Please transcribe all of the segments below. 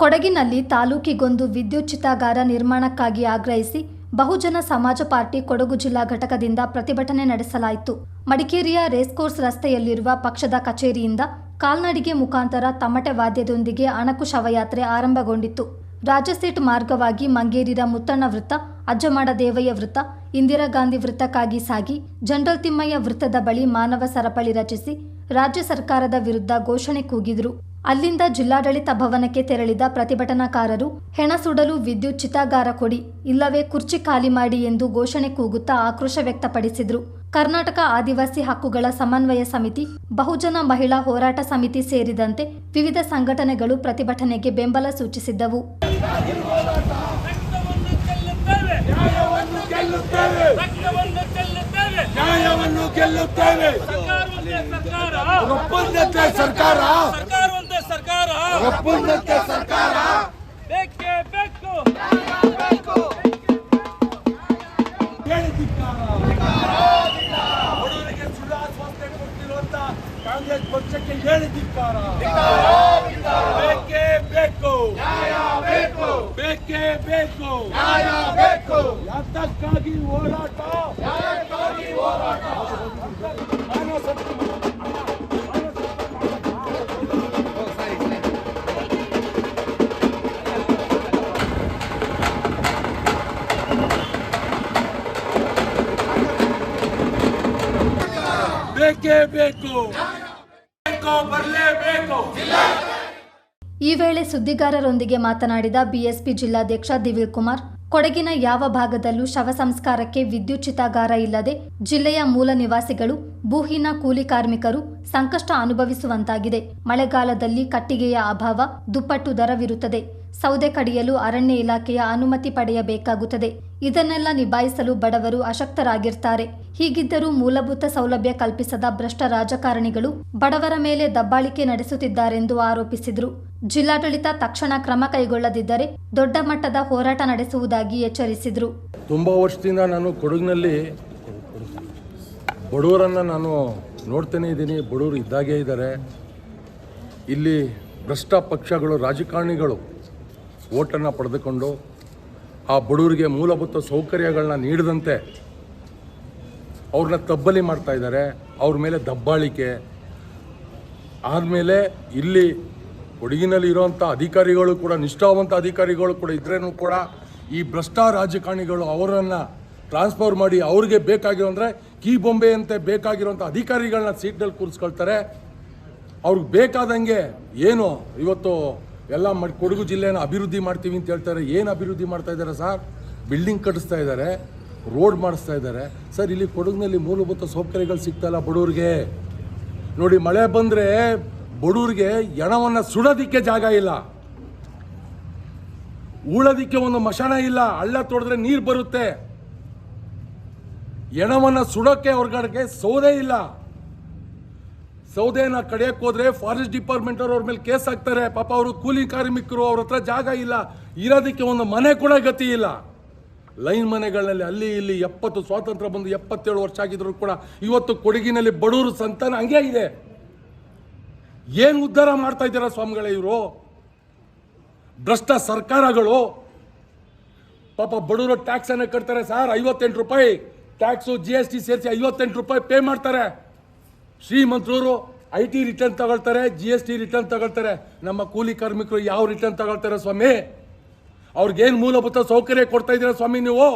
ಕೊಡಗಿನಲ್ಲಿ ತಾಲೂಕಿಗೊಂದು ವಿದ್ಯುತ್ ಚಿತಾಗಾರ ನಿರ್ಮಾಣಕ್ಕಾಗಿ ಆಗ್ರಹಿಸಿ ಬಹುಜನ ಸಮಾಜ ಪಾರ್ಟಿ ಕೊಡಗು ಜಿಲ್ಲಾ ಘಟಕದಿಂದ ಪ್ರತಿಭಟನೆ ನಡೆಸಲಾಯಿತು. ಮಡಿಕೇರಿಯ ರೇಸ್ಕೋರ್ಸ್ ರಸ್ತೆಯಲ್ಲಿರುವ ಪಕ್ಷದ ಕಚೇರಿಯಿಂದ ಕಾಲ್ನಡಿಗೆ ಮುಖಾಂತರ ತಮಟೆ ವಾದ್ಯದೊಂದಿಗೆ ಅಣಕು ಶವಯಾತ್ರೆ ಆರಂಭಗೊಂಡಿತು ರಾಜಸೀಟ್ ಮಾರ್ಗವಾಗಿ ಮಂಗೇರಿರ ಮುತ್ತಣ್ಣ ವೃತ್ತ, ಅಜ್ಜಮಾಡ ದೇವಯ್ಯ ವೃತ್ತ, ಇಂದಿರಾ ಗಾಂಧಿ ವೃತ್ತಕ್ಕಾಗಿ ಸಾಗಿ ಜನರಲ್ ತಿಮ್ಮಯ್ಯ ವೃತ್ತದ ಬಳಿ ಮಾನವ ಸರಪಳಿ ರಚಿಸಿ ರಾಜ್ಯ ಸರ್ಕಾರದ ವಿರುದ್ಧ ಘೋಷಣೆ ಕೂಗಿದರು. ಅಲ್ಲಿಂದ ಜಿಲ್ಲಾಡಳಿತ ಭವನಕ್ಕೆ ತೆರಳಿದ ಪ್ರತಿಭಟನಾಕಾರರು ಹೆಣ ಸುಡಲು ವಿದ್ಯುತ್ ಚಿತಾಗಾರ ಕೊಡಿ ಇಲ್ಲವೇ ಕುರ್ಚಿ ಖಾಲಿ ಮಾಡಿ ಎಂದು ಘೋಷಣೆ ಕೂಗುತ್ತಾ ಆಕ್ರೋಶ ವ್ಯಕ್ತಪಡಿಸಿದರು. ಕರ್ನಾಟಕ ಆದಿವಾಸಿ ಹಕ್ಕುಗಳ ಸಮನ್ವಯ ಸಮಿತಿ ಬಹುಜನ ಮಹಿಳಾ ಹೋರಾಟ ಸಮಿತಿ ಸೇರಿದಂತೆ ವಿವಿಧ ಸಂಘಟನೆಗಳು ಪ್ರತಿಭಟನೆಗೆ ಬೆಂಬಲ ಸೂಚಿಸಿದ್ದವು. ಸರ್ಕಾರ. ಸರ್ಕಾರ ಒಪ್ಪಂದತೆ ಸರ್ಕಾರ ಬೇಕೇ ಬೇಕು. ಧಿಕ್ಕಾರ. ಬಡವರಿಗೆ ಸುಧಾರಿಸುವಂತೆ ಕೊಡ್ತಿರುವಂತ ಕಾಂಗ್ರೆಸ್ ಪಕ್ಷಕ್ಕೆ ಹೇಳಿ ಧಿಕ್ಕಾರ ಬೇಕೇ ಬೇಕು. ಬೇಕೇ ಬೇಕು. ಯಾತಕ್ಕಾಗಿ ಹೋರಾಟ ಬೇಕೇ ಬೇಕು ಬೇಕು ಬರಲೇಬೇಕು. ಈ ವೇಳೆ ಸುದ್ದಿಗಾರರೊಂದಿಗೆ ಮಾತನಾಡಿದ ಬಿಎಸ್ಪಿ ಜಿಲ್ಲಾಧ್ಯಕ್ಷ ದಿವಿಲ್ ಕುಮಾರ್, ಕೊಡಗಿನ ಯಾವ ಭಾಗದಲ್ಲೂ ಶವ ಸಂಸ್ಕಾರಕ್ಕೆ ವಿದ್ಯುತ್ ಚಿತಾಗಾರ ಇಲ್ಲದೆ ಜಿಲ್ಲೆಯ ಮೂಲ ನಿವಾಸಿಗಳು, ಭೂಹೀನ ಕೂಲಿ ಕಾರ್ಮಿಕರು ಸಂಕಷ್ಟ ಅನುಭವಿಸುವಂತಾಗಿದೆ. ಮಳೆಗಾಲದಲ್ಲಿ ಕಟ್ಟಿಗೆಯ ಅಭಾವ, ದುಪ್ಪಟ್ಟು ದರವಿರುತ್ತದೆ. ಸೌದೆ ಕಡಿಯಲು ಅರಣ್ಯ ಇಲಾಖೆಯ ಅನುಮತಿ ಪಡೆಯಬೇಕಾಗುತ್ತದೆ. ಇದನ್ನೆಲ್ಲ ನಿಭಾಯಿಸಲು ಬಡವರು ಅಶಕ್ತರಾಗಿರ್ತಾರೆ. ಹೀಗಿದ್ದರೂ ಮೂಲಭೂತ ಸೌಲಭ್ಯ ಕಲ್ಪಿಸದ ಭ್ರಷ್ಟ ರಾಜಕಾರಣಿಗಳು ಬಡವರ ಮೇಲೆ ದಬ್ಬಾಳಿಕೆ ನಡೆಸುತ್ತಿದ್ದಾರೆಂದು ಆರೋಪಿಸಿದರು. ಜಿಲ್ಲಾಡಳಿತ ತಕ್ಷಣ ಕ್ರಮ ಕೈಗೊಳ್ಳದಿದ್ದರೆ ದೊಡ್ಡ ಮಟ್ಟದ ಹೋರಾಟ ನಡೆಸುವುದಾಗಿ ಎಚ್ಚರಿಸಿದರು. ತುಂಬಾ ವರ್ಷದಿಂದ ನಾನು ಕೊಡಗಿನಲ್ಲಿ ಬಡವರನ್ನು ನಾನು ನೋಡ್ತೇನೆ ಇದ್ದೀನಿ. ಬಡವರು ಇದ್ದಾಗೇ ಇದ್ದಾರೆ. ಇಲ್ಲಿ ಭ್ರಷ್ಟ ಪಕ್ಷಗಳು, ರಾಜಕಾರಣಿಗಳು ಓಟನ್ನು ಪಡೆದುಕೊಂಡು ಆ ಬಡವರಿಗೆ ಮೂಲಭೂತ ಸೌಕರ್ಯಗಳನ್ನ ನೀಡದಂತೆ ಅವ್ರನ್ನ ತಬ್ಬಲಿ ಮಾಡ್ತಾ ಇದ್ದಾರೆ. ಅವ್ರ ಮೇಲೆ ದಬ್ಬಾಳಿಕೆ. ಆದಮೇಲೆ ಇಲ್ಲಿ ಕೊಡಗಿನಲ್ಲಿ ಇರೋವಂಥ ಅಧಿಕಾರಿಗಳು ಕೂಡ, ನಿಷ್ಠಾವಂತ ಅಧಿಕಾರಿಗಳು ಕೂಡ ಇದ್ರೇನು ಕೂಡ ಈ ಭ್ರಷ್ಟ ರಾಜಕಾರಣಿಗಳು ಅವರನ್ನು ಟ್ರಾನ್ಸ್ಫರ್ ಮಾಡಿ ಅವ್ರಿಗೆ ಬೇಕಾಗಿರೋ ಅಂದರೆ ಕೀ ಬೊಂಬೆಯಂತೆ ಬೇಕಾಗಿರುವಂಥ ಅಧಿಕಾರಿಗಳನ್ನ ಸೀಟ್ನಲ್ಲಿ ಕೂರಿಸ್ಕೊಳ್ತಾರೆ. ಅವ್ರಿಗೆ ಬೇಕಾದಂಗೆ ಏನು ಇವತ್ತು ಎಲ್ಲ ಮಾಡಿ ಕೊಡಗು ಜಿಲ್ಲೆನ ಅಭಿವೃದ್ಧಿ ಮಾಡ್ತೀವಿ ಅಂತ ಹೇಳ್ತಾರೆ. ಏನು ಅಭಿವೃದ್ಧಿ ಮಾಡ್ತಾ ಇದ್ದಾರೆ ಸರ್? ಬಿಲ್ಡಿಂಗ್ ಕಟ್ಟಿಸ್ತಾ ಇದ್ದಾರೆ, ರೋಡ್ ಮಾಡಿಸ್ತಾ ಇದ್ದಾರೆ. ಸರ್, ಇಲ್ಲಿ ಕೊಡಗಿನಲ್ಲಿ ಮೂಲಭೂತ ಸೌಕರ್ಯಗಳು ಸಿಗ್ತಾ ಇಲ್ಲ ಬಡವ್ರಿಗೆ. ನೋಡಿ, ಮಳೆ ಬಂದರೆ ಬಡವ್ರಿಗೆ ಎಣವನ್ನು ಸುಡೋದಿಕ್ಕೆ ಜಾಗ ಇಲ್ಲ. ಉಳೋದಿಕ್ಕೆ ಒಂದು ಮಶಾನ ಇಲ್ಲ. ಹಳ್ಳ ತೊಡೆದ್ರೆ ನೀರು ಬರುತ್ತೆ. ಎಣವನ್ನು ಸುಡೋಕ್ಕೆ ಹೊರಗಡೆಗೆ ಸೌದೆ ಇಲ್ಲ. ಸೌದೆನ ಕಡಿಯಕ್ ಹೋದ್ರೆ ಫಾರೆಸ್ಟ್ ಡಿಪಾರ್ಟ್ಮೆಂಟ್ ಅವ್ರ ಮೇಲೆ ಕೇಸ್ ಹಾಕ್ತಾರೆ. ಪಾಪ ಅವರು ಕೂಲಿ ಕಾರ್ಮಿಕರು, ಅವ್ರ ಹತ್ರ ಜಾಗ ಇಲ್ಲ. ಇರೋದಕ್ಕೆ ಒಂದು ಮನೆ ಕೂಡ ಗತಿ ಇಲ್ಲ. ಲೈನ್ ಮನೆಗಳಲ್ಲಿ ಅಲ್ಲಿ ಇಲ್ಲಿ ಎಪ್ಪತ್ತು ಸ್ವಾತಂತ್ರ್ಯ ಬಂದು ಎಪ್ಪತ್ತೇಳು ವರ್ಷ ಆಗಿದ್ರು ಕೂಡ ಇವತ್ತು ಕೊಡಗಿನಲ್ಲಿ ಬಡವರು ಸಂತಾನ ಹಂಗೆ ಇದೆ. ಏನು ಉದ್ಧಾರ ಮಾಡ್ತಾ ಇದ್ದೀರಾ ಸ್ವಾಮಿಗಳೇ ಇವರು? ಭ್ರಷ್ಟ ಸರ್ಕಾರಗಳು. ಪಾಪ ಬಡವರು ಟ್ಯಾಕ್ಸನ್ನು ಕಟ್ತಾರೆ ಸರ್, ಐವತ್ತೆಂಟು ರೂಪಾಯಿ. ಟ್ಯಾಕ್ಸು ಜಿ ಎಸ್ ಟಿ ಸೇರಿಸಿ ಐವತ್ತೆಂಟು ರೂಪಾಯಿ ಪೇ ಮಾಡ್ತಾರೆ. ಶ್ರೀಮಂತರು ಐ ಟಿ ರಿಟರ್ನ್ ತಗೊಳ್ತಾರೆ ಜಿ ಎಸ್ ಟಿ ರಿಟರ್ನ್ ತಗೊಳ್ತಾರೆ. ನಮ್ಮ ಕೂಲಿ ಕಾರ್ಮಿಕರು ಯಾವ ರಿಟರ್ನ್ ತಗೊಳ್ತಾರೆ ಸ್ವಾಮಿ? ಅವ್ರಿಗೇನು ಮೂಲಭೂತ ಸೌಕರ್ಯ ಕೊಡ್ತಾ ಇದ್ದೀರಾ ಸ್ವಾಮಿ ನೀವು?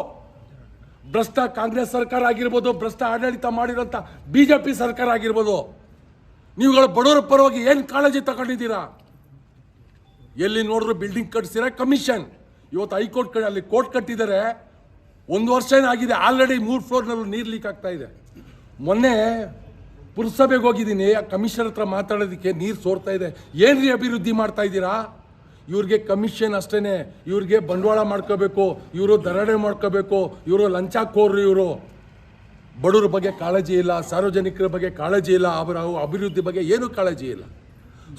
ಭ್ರಷ್ಟ ಕಾಂಗ್ರೆಸ್ ಸರ್ಕಾರ ಆಗಿರ್ಬೋದು, ಭ್ರಷ್ಟ ಆಡಳಿತ ಮಾಡಿರೋಂಥ ಬಿ ಜೆ ಪಿ ಸರ್ಕಾರ ಆಗಿರ್ಬೋದು. ನೀವುಗಳು ಬಡವರ ಪರವಾಗಿ ಏನು ಕಾಳಜಿ ತಗೊಂಡಿದ್ದೀರಾ? ಎಲ್ಲಿ ನೋಡಿದ್ರು ಬಿಲ್ಡಿಂಗ್ ಕಟ್ಸಿರ ಕಮಿಷನ್ ಇವತ್ತು ಹೈಕೋರ್ಟ್ ಕಡೆ ಅಲ್ಲಿ ಕೋರ್ಟ್ ಕಟ್ಟಿದ್ದಾರೆ. ಒಂದು ವರ್ಷ ಏನಾಗಿದೆ? ಆಲ್ರೆಡಿ ಮೂರು ಫ್ಲೋರ್ನಲ್ಲೂ ನೀರು ಲೀಕ್ ಆಗ್ತಾ ಇದೆ. ಮೊನ್ನೆ ಪುರಸಭೆಗೆ ಹೋಗಿದ್ದೀನಿ, ಆ ಕಮಿಷನರ್ ಹತ್ರ ಮಾತಾಡೋದಕ್ಕೆ ನೀರು ಸೋರ್ತಾ ಇದೆ. ಏನ್ರಿ ಅಭಿವೃದ್ಧಿ ಮಾಡ್ತಾ ಇದ್ದೀರಾ? ಇವ್ರಿಗೆ ಕಮಿಷನ್ ಅಷ್ಟೇ ಇವ್ರಿಗೆ ಬಂಡವಾಳ ಮಾಡ್ಕೋಬೇಕು, ಇವರು ದರಡೆ ಮಾಡ್ಕೋಬೇಕು, ಇವರು ಲಂಚ ಕೋರ್ರಿ ಇವರು. ಬಡವ್ರ ಬಗ್ಗೆ ಕಾಳಜಿ ಇಲ್ಲ, ಸಾರ್ವಜನಿಕರ ಬಗ್ಗೆ ಕಾಳಜಿ ಇಲ್ಲ, ಅವರ ಅಭಿವೃದ್ಧಿ ಬಗ್ಗೆ ಏನೂ ಕಾಳಜಿ ಇಲ್ಲ.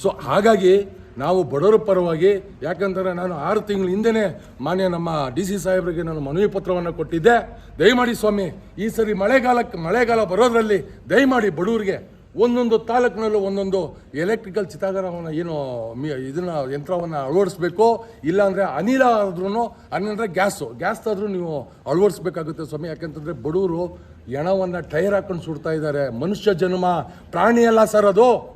ಸೊ ಹಾಗಾಗಿ ನಾವು ಬಡವರ ಪರವಾಗಿ ಯಾಕಂದರೆ ನಾನು ಆರು ತಿಂಗಳ ಹಿಂದೆನೇ ಮಾನ್ಯ ನಮ್ಮ ಡಿ ಸಿ ಸಾಹೇಬರಿಗೆ ನಾನು ಮನವಿ ಪತ್ರವನ್ನು ಕೊಟ್ಟಿದ್ದೆ. ದಯಮಾಡಿ ಸ್ವಾಮಿ, ಈ ಸರಿ ಮಳೆಗಾಲಕ್ಕೆ ಮಳೆಗಾಲ ಬರೋದ್ರಲ್ಲಿ ದಯಮಾಡಿ ಬಡವರಿಗೆ ಒಂದೊಂದು ತಾಲೂಕಿನಲ್ಲೂ ಒಂದೊಂದು ಎಲೆಕ್ಟ್ರಿಕಲ್ ಚಿತಾಗಾರವನ್ನು ಏನು ಮಿ- ಇದನ್ನ, ಯಂತ್ರವನ್ನು ಅಳವಡಿಸ್ಬೇಕು. ಇಲ್ಲಾಂದರೆ ಅನಿಲ ಆದ್ರೂ ಅನಿಲಂದರೆ ಗ್ಯಾಸು. ಗ್ಯಾಸ್ ಆದರೂ ನೀವು ಅಳವಡಿಸ್ಬೇಕಾಗುತ್ತೆ ಸ್ವಾಮಿ. ಯಾಕಂತಂದರೆ ಬಡವರು ಎಣವನ್ನು ಟೈರ್ ಹಾಕೊಂಡು ಸುಡ್ತಾ ಇದ್ದಾರೆ. ಮನುಷ್ಯ ಜನ್ಮ ಪ್ರಾಣಿ ಅಲ್ಲ ಸರ್ ಅದು.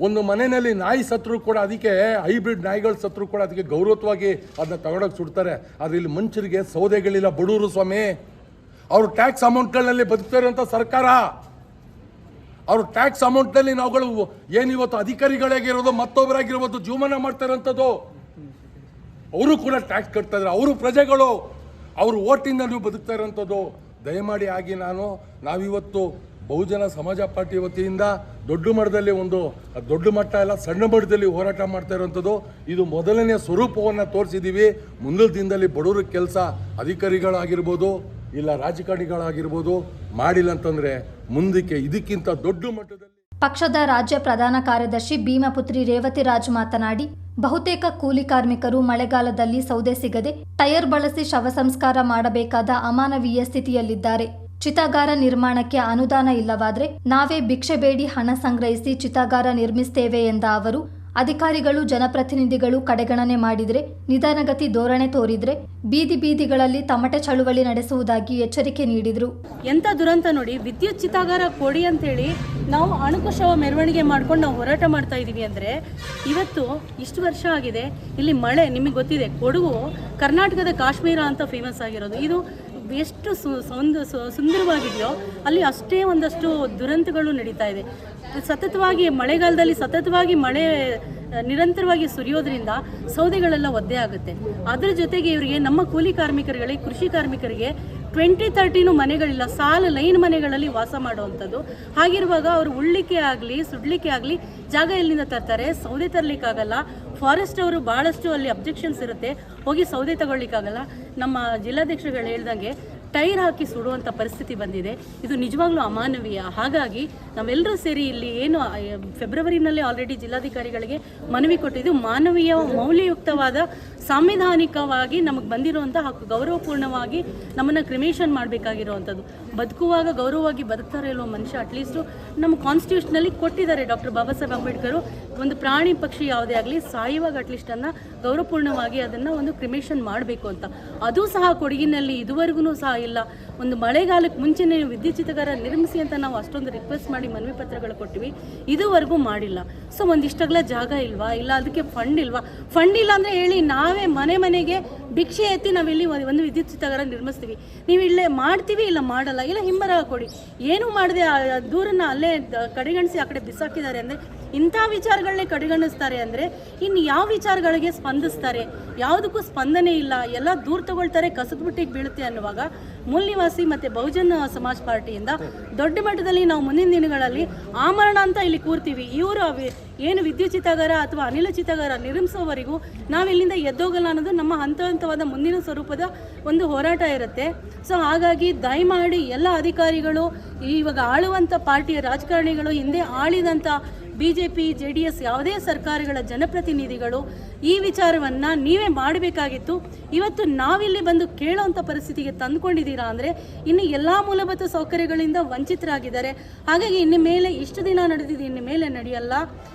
ಒಂದು ಮನೆಯಲ್ಲಿ ನಾಯಿ ಸತ್ರು ಕೂಡ ಅದಕ್ಕೆ, ಹೈಬ್ರಿಡ್ ನಾಯಿಗಳು ಸತ್ರು ಕೂಡ ಅದಕ್ಕೆ ಗೌರವತ್ವಾಗಿ ಅದನ್ನ ತಗೊಂಡೋಗಿ ಸುಡ್ತಾರೆ. ಆದರೆ ಇಲ್ಲಿ ಮನುಷ್ಯರಿಗೆ ಸೌದೆಗಳಿಲ್ಲ. ಬಡೂರು ಸ್ವಾಮಿ, ಅವರು ಟ್ಯಾಕ್ಸ್ ಅಮೌಂಟ್ಗಳಲ್ಲಿ ಬದುಕ್ತಾ ಸರ್ಕಾರ. ಅವರು ಟ್ಯಾಕ್ಸ್ ಅಮೌಂಟ್ನಲ್ಲಿ ನಾವುಗಳು ಏನಿವತ್ತು ಅಧಿಕಾರಿಗಳಾಗಿರೋದು, ಮತ್ತೊಬ್ಬರಾಗಿರ್ಬೋದು ಜೀವನ ಮಾಡ್ತಾ ಇರೋಂಥದ್ದು. ಅವರು ಕೂಡ ಟ್ಯಾಕ್ಸ್ ಕಟ್ತಾ ಇದ್ದಾರೆ. ಅವರು ಪ್ರಜೆಗಳು. ಅವರು ಓಟಿಂದ ನೀವು ಬದುಕ್ತಾ ಇರೋಂಥದ್ದು. ದಯಮಾಡಿ ಆಗಿ ನಾನು, ನಾವಿವತ್ತು ಬಹುಜನ ಸಮಾಜ ಪಾರ್ಟಿ ವತಿಯಿಂದ ದೊಡ್ಡ ಮಟ್ಟದಲ್ಲಿ ಒಂದು, ದೊಡ್ಡ ಮಟ್ಟ ಎಲ್ಲ ಸಣ್ಣ ಮಟ್ಟದಲ್ಲಿ ಹೋರಾಟ ಮಾಡ್ತಾ ಇರುವಂಥದ್ದು. ಇದು ಮೊದಲನೇ ಸ್ವರೂಪವನ್ನು ತೋರಿಸಿದ್ದೀವಿ ಮುಂದಿನ ದಿನದಲ್ಲಿ ಬಡವರ ಕೆಲಸ ಅಧಿಕಾರಿಗಳಾಗಿರ್ಬೋದು, ಇಲ್ಲ ರಾಜಕಾರಣಿಗಳಾಗಿರ್ಬೋದು, ಮಾಡಿಲ್ಲ ಅಂತಂದರೆ ಮುಂದಕ್ಕೆ ಇದಕ್ಕಿಂತ ದೊಡ್ಡ ಮಟ್ಟದಲ್ಲಿ ಪಕ್ಷದ ರಾಜ್ಯ ಪ್ರಧಾನ ಕಾರ್ಯದರ್ಶಿ ಭೀಮಪುತ್ರಿ ರೇವತಿರಾಜ್ ಮಾತನಾಡಿ, ಬಹುತೇಕ ಕೂಲಿ ಕಾರ್ಮಿಕರು ಮಳೆಗಾಲದಲ್ಲಿ ಸೌದೆ ಸಿಗದೆ, ಟೈರ್ ಬಳಸಿ ಶವ ಸಂಸ್ಕಾರ ಮಾಡಬೇಕಾದ ಅಮಾನವೀಯ ಸ್ಥಿತಿಯಲ್ಲಿದ್ದಾರೆ. ಚಿತಾಗಾರ ನಿರ್ಮಾಣಕ್ಕೆ ಅನುದಾನ ಇಲ್ಲವಾದರೆ ನಾವೇ ಭಿಕ್ಷೆ ಬೇಡಿ ಹಣ ಸಂಗ್ರಹಿಸಿ ಚಿತಾಗಾರ ನಿರ್ಮಿಸ್ತೇವೆ ಎಂದ ಅವರು, ಅಧಿಕಾರಿಗಳು, ಜನಪ್ರತಿನಿಧಿಗಳು ಕಡೆಗಣನೆ ಮಾಡಿದರೆ, ನಿಧಾನಗತಿ ಧೋರಣೆ ತೋರಿದರೆ ಬೀದಿ ಬೀದಿಗಳಲ್ಲಿ ತಮಟೆ ಚಳುವಳಿ ನಡೆಸುವುದಾಗಿ ಎಚ್ಚರಿಕೆ ನೀಡಿದರು. ಎಂಥ ದುರಂತ ನೋಡಿ ವಿದ್ಯುತ್ ಚಿತಾಗಾರ ಕೊಡಿ ಅಂತೇಳಿ ನಾವು ಅಣುಕುಶವ ಮೆರವಣಿಗೆ ಮಾಡ್ಕೊಂಡು ನಾವು ಹೋರಾಟ ಮಾಡ್ತಾ ಇದ್ದೀವಿ ಅಂದರೆ ಇವತ್ತು ಇಷ್ಟು ವರ್ಷ ಆಗಿದೆ, ಇಲ್ಲಿ ಮಳೆ ನಿಮಗೆ ಗೊತ್ತಿದೆ, ಕೊಡಗು ಕರ್ನಾಟಕದ ಕಾಶ್ಮೀರ ಅಂತ ಫೇಮಸ್ ಆಗಿರೋದು. ಇದು ಎಷ್ಟು ಸು ಸುಂದರವಾಗಿದೆಯೋ ಅಲ್ಲಿ ಅಷ್ಟೇ ಒಂದಷ್ಟು ದುರಂತಗಳು ನಡೀತಾ ಇದೆ. ಸತತವಾಗಿ ಮಳೆಗಾಲದಲ್ಲಿ ಸತತವಾಗಿ ಮಳೆ ನಿರಂತರವಾಗಿ ಸುರಿಯೋದ್ರಿಂದ ಸೌದೆಗಳೆಲ್ಲ ಒದ್ದೆ ಆಗುತ್ತೆ. ಅದರ ಜೊತೆಗೆ ಇವರಿಗೆ ನಮ್ಮ ಕೂಲಿ ಕಾರ್ಮಿಕರುಗಳಿಗೆ, ಕೃಷಿ ಕಾರ್ಮಿಕರಿಗೆ ಟ್ವೆಂಟಿ ತರ್ಟಿನೂ ಮನೆಗಳಿಲ್ಲ, ಸಾಲ ಲೈನ್ ಮನೆಗಳಲ್ಲಿ ವಾಸ ಮಾಡುವಂಥದ್ದು. ಹಾಗಿರುವಾಗ ಅವರು ಉಳ್ಳಿಕೆ ಆಗಲಿ ಸುಡ್ಲಿಕ್ಕೆ ಆಗಲಿ ಜಾಗ ಎಲ್ಲಿಂದ ತರ್ತಾರೆ? ಸೌದೆ ತರಲಿಕ್ಕಾಗಲ್ಲ. ಫಾರೆಸ್ಟ್ ಅವರು ಭಾಳಷ್ಟು ಅಲ್ಲಿ ಅಬ್ಜೆಕ್ಷನ್ಸ್ ಇರುತ್ತೆ. ಹೋಗಿ ಸೌದೆ ತಗೊಳ್ಳಿಕ್ಕಾಗಲ್ಲ. ನಮ್ಮ ಜಿಲ್ಲಾಧ್ಯಕ್ಷರುಗಳು ಹೇಳ್ದಂಗೆ, ಟೈರ್ ಹಾಕಿ ಸುಡುವಂಥ ಪರಿಸ್ಥಿತಿ ಬಂದಿದೆ. ಇದು ನಿಜವಾಗ್ಲೂ ಅಮಾನವೀಯ. ಹಾಗಾಗಿ ನಾವೆಲ್ಲರೂ ಸೇರಿ ಇಲ್ಲಿ ಏನು ಫೆಬ್ರವರಿನಲ್ಲಿ ಆಲ್ರೆಡಿ ಜಿಲ್ಲಾಧಿಕಾರಿಗಳಿಗೆ ಮನವಿ ಕೊಟ್ಟಿದ್ದು, ಮಾನವೀಯ, ಮೌಲ್ಯಯುಕ್ತವಾದ, ಸಾಂವಿಧಾನಿಕವಾಗಿ ನಮಗೆ ಬಂದಿರುವಂಥ ಹಕ್ಕು ಗೌರವಪೂರ್ಣವಾಗಿ ನಮ್ಮನ್ನು ಕ್ರಿಮೇಷನ್ ಮಾಡಬೇಕಾಗಿರುವಂಥದ್ದು. ಬದುಕುವಾಗ ಗೌರವವಾಗಿ ಬದುಕ್ತಾರೆ ಇಲ್ಲೋ ಮನುಷ್ಯ ಅಟ್ಲೀಸ್ಟು ನಮ್ಮ ಕಾನ್ಸ್ಟಿಟ್ಯೂಷನಲ್ಲಿ ಕೊಟ್ಟಿದ್ದಾರೆ ಡಾಕ್ಟರ್ ಬಾಬಾ ಸಾಹೇಬ್ ಅಂಬೇಡ್ಕರು. ಒಂದು ಪ್ರಾಣಿ ಪಕ್ಷಿ ಯಾವುದೇ ಆಗಲಿ ಸಾಯುವಾಗ ಅಟ್ಲೀಸ್ಟ್ ಅನ್ನ ಗೌರವಪೂರ್ಣವಾಗಿ ಅದನ್ನು ಒಂದು ಕ್ರಿಮೇಷನ್ ಮಾಡಬೇಕು ಅಂತ. ಅದು ಸಹ ಕೊಡಗಿನಲ್ಲಿ ಇದುವರೆಗೂ ಸಹ ಇಲ್ಲ. ಒಂದು ಮಳೆಗಾಲಕ್ಕೆ ಮುಂಚೆನೇ ವಿದ್ಯುತ್ ಚಿತಗಾರ ನಿರ್ಮಿಸಿ ಅಂತ ನಾವು ಅಷ್ಟೊಂದು ರಿಕ್ವೆಸ್ಟ್ ಮಾಡಿ ಮನವಿ ಪತ್ರಗಳು ಕೊಟ್ಟಿವಿ, ಇದುವರೆಗೂ ಮಾಡಿಲ್ಲ. ಸೊ ಒಂದಿಷ್ಟಗಳ ಜಾಗ ಇಲ್ವಾ? ಇಲ್ಲ, ಅದಕ್ಕೆ ಫಂಡ್ ಇಲ್ವಾ? ಫಂಡ್ ಇಲ್ಲ ಅಂದರೆ ಹೇಳಿ, ನಾವೇ ಮನೆ ಮನೆಗೆ ಭಿಕ್ಷೆ ಎತ್ತಿ ನಾವಿಲ್ಲಿ ಒಂದು ಚಿತಗಾರ ನಿರ್ಮಿಸ್ತೀವಿ. ನೀವು ಇಲ್ಲೇ ಮಾಡ್ತೀವಿ, ಇಲ್ಲ ಮಾಡಲ್ಲ? ಇಲ್ಲ ಹಿಂಬರ ಕೊಡಿ. ಏನು ಮಾಡದೆ ದೂರನ್ನ ಅಲ್ಲೇ ಕಡೆಗಣಿಸಿ ಆ ಕಡೆ ಬಿಸಾಕಿದ್ದಾರೆ ಅಂದರೆ ಇಂಥ ವಿಚಾರಗಳನ್ನೇ ಕಡೆಗಣಿಸ್ತಾರೆ ಅಂದರೆ ಇನ್ನು ಯಾವ ವಿಚಾರಗಳಿಗೆ ಸ್ಪಂದಿಸ್ತಾರೆ? ಯಾವುದಕ್ಕೂ ಸ್ಪಂದನೆ ಇಲ್ಲ. ಎಲ್ಲ ದೂರ ತಗೊಳ್ತಾರೆ ಕಸದ್ಬುಟ್ಟಿಗೆ ಬೀಳುತ್ತೆ ಅನ್ನುವಾಗ ಮೂಲ ನಿವಾಸಿ ಮತ್ತು ಬಹುಜನ ಸಮಾಜ್ ಪಾರ್ಟಿಯಿಂದ ದೊಡ್ಡ ಮಟ್ಟದಲ್ಲಿ ನಾವು ಮುಂದಿನ ದಿನಗಳಲ್ಲಿ ಆಮರಣ ಅಂತ ಇಲ್ಲಿ ಕೂರ್ತೀವಿ. ಇವರು ಏನು ವಿದ್ಯುತ್ ಚಿತಾಗಾರ ಅಥವಾ ಅನಿಲ ಚಿತಾಗಾರ ನಿರ್ಮಿಸೋವರೆಗೂ ನಾವಿಲ್ಲಿಂದ ಎದ್ದೋಗಲ್ಲ ಅನ್ನೋದು ನಮ್ಮ ಹಂತ ಹಂತವಾದ ಮುಂದಿನ ಸ್ವರೂಪದ ಒಂದು ಹೋರಾಟ ಇರುತ್ತೆ. ಸೊ ಹಾಗಾಗಿ ದಯಮಾಡಿ ಎಲ್ಲ ಅಧಿಕಾರಿಗಳು ಇವಾಗ ಆಳುವಂಥ ಪಾರ್ಟಿಯ ರಾಜಕಾರಣಿಗಳು ಹಿಂದೆ ಆಳಿದಂಥ B J P J D S ಯಾವುದೇ ಸರ್ಕಾರಗಳ ಜನಪ್ರತಿನಿಧಿಗಳು ಈ ವಿಚಾರವನ್ನು ನೀವೇ ಮಾಡಬೇಕಾಗಿತ್ತು. ಇವತ್ತು ನಾವಿಲ್ಲಿ ಬಂದು ಕೇಳೋವಂಥ ಪರಿಸ್ಥಿತಿಗೆ ತಂದುಕೊಂಡಿದ್ದೀರಾ ಅಂದರೆ ಇನ್ನು ಎಲ್ಲ ಮೂಲಭೂತ ಸೌಕರ್ಯಗಳಿಂದ ವಂಚಿತರಾಗಿದ್ದಾರೆ. ಹಾಗಾಗಿ ಇನ್ನು ಮೇಲೆ ಇಷ್ಟು ದಿನ ನಡೆದಿದೆ, ಇನ್ನು ಮೇಲೆ ನಡೆಯಲ್ಲ.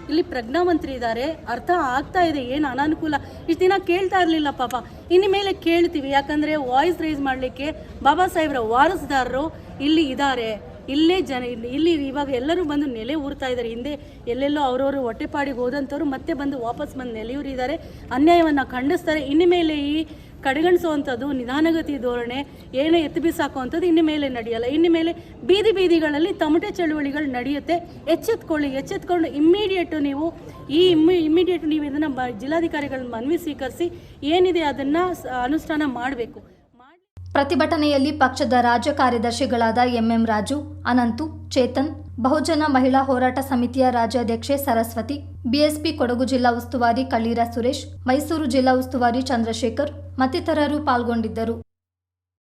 ಇಲ್ಲಿ ಪ್ರಜ್ಞಾಮಂತ್ರಿ ಇದ್ದಾರೆ, ಅರ್ಥ ಆಗ್ತಾ ಇದೆ, ಏನು ಅನಾನುಕೂಲ? ಇಷ್ಟು ದಿನ ಕೇಳ್ತಾ ಇರಲಿಲ್ಲ ಪಾಪ. ಇನ್ನು ಮೇಲೆ ಕೇಳ್ತೀವಿ, ಯಾಕಂದರೆ ವಾಯ್ಸ್ ರೈಸ್ ಮಾಡಲಿಕ್ಕೆ ಬಾಬಾ ಸಾಹೇಬ್ರ ವಾರಸುದಾರರು ಇಲ್ಲಿ ಇದ್ದಾರೆ. ಇಲ್ಲೇ ಜನ ಇಲ್ಲಿ ಇಲ್ಲಿ ಇವಾಗ ಎಲ್ಲರೂ ಬಂದು ನೆಲೆ ಊರ್ತಾ ಇದ್ದಾರೆ. ಹಿಂದೆ ಎಲ್ಲೆಲ್ಲೋ ಅವರವರು ಹೊಟ್ಟೆಪಾಡಿಗೆ ಹೋದಂಥವ್ರು ಮತ್ತೆ ಬಂದು ವಾಪಸ್ ಬಂದು ನೆಲೆಯೂರಿದ್ದಾರೆ. ಅನ್ಯಾಯವನ್ನು ಖಂಡಿಸ್ತಾರೆ. ಇನ್ನು ಮೇಲೆ ಈ ಕಡೆಗಣಿಸುವಂಥದ್ದು ನಿಧಾನಗತಿ ಧೋರಣೆ, ಏನೇ ಎತ್ತು ಬಿಸಾಕುವಂಥದ್ದು ಇನ್ನು ಮೇಲೆ ನಡೆಯಲ್ಲ. ಇನ್ನು ಮೇಲೆ ಬೀದಿ ಬೀದಿಗಳಲ್ಲಿ ತಮಟೆ ಚಳುವಳಿಗಳು ನಡೆಯುತ್ತೆ. ಎಚ್ಚೆತ್ಕೊಳ್ಳಿ, ಎಚ್ಚೆತ್ಕೊಂಡು ಇಮ್ಮಿಡಿಯೇಟು ನೀವು ಈ ಇಮ್ಮಿ ಇಮ್ಮಿಡಿಯೇಟ್ ನೀವು ಇದನ್ನು ಬ ಜಿಲ್ಲಾಧಿಕಾರಿಗಳನ್ನ ಮನವಿ ಸ್ವೀಕರಿಸಿ ಏನಿದೆ ಅದನ್ನು ಅನುಷ್ಠಾನ ಮಾಡಬೇಕು. ಮಾಡಿ ಪ್ರತಿಭಟನೆಯಲ್ಲಿ ಪಕ್ಷದ ರಾಜ್ಯ ಕಾರ್ಯದರ್ಶಿಗಳಾದ ಎಂಎಂ ರಾಜು, ಅನಂತು, ಚೇತನ್, ಬಹುಜನ ಮಹಿಳಾ ಹೋರಾಟ ಸಮಿತಿಯ ರಾಜ್ಯಾಧ್ಯಕ್ಷೆ ಸರಸ್ವತಿ, ಬಿಎಸ್ಪಿ ಕೊಡಗು ಜಿಲ್ಲಾ ಉಸ್ತುವಾರಿ ಕಳ್ಳೀರ ಸುರೇಶ್, ಮೈಸೂರು ಜಿಲ್ಲಾ ಉಸ್ತುವಾರಿ ಚಂದ್ರಶೇಖರ್ ಮತ್ತಿತರರು ಪಾಲ್ಗೊಂಡಿದ್ದರು.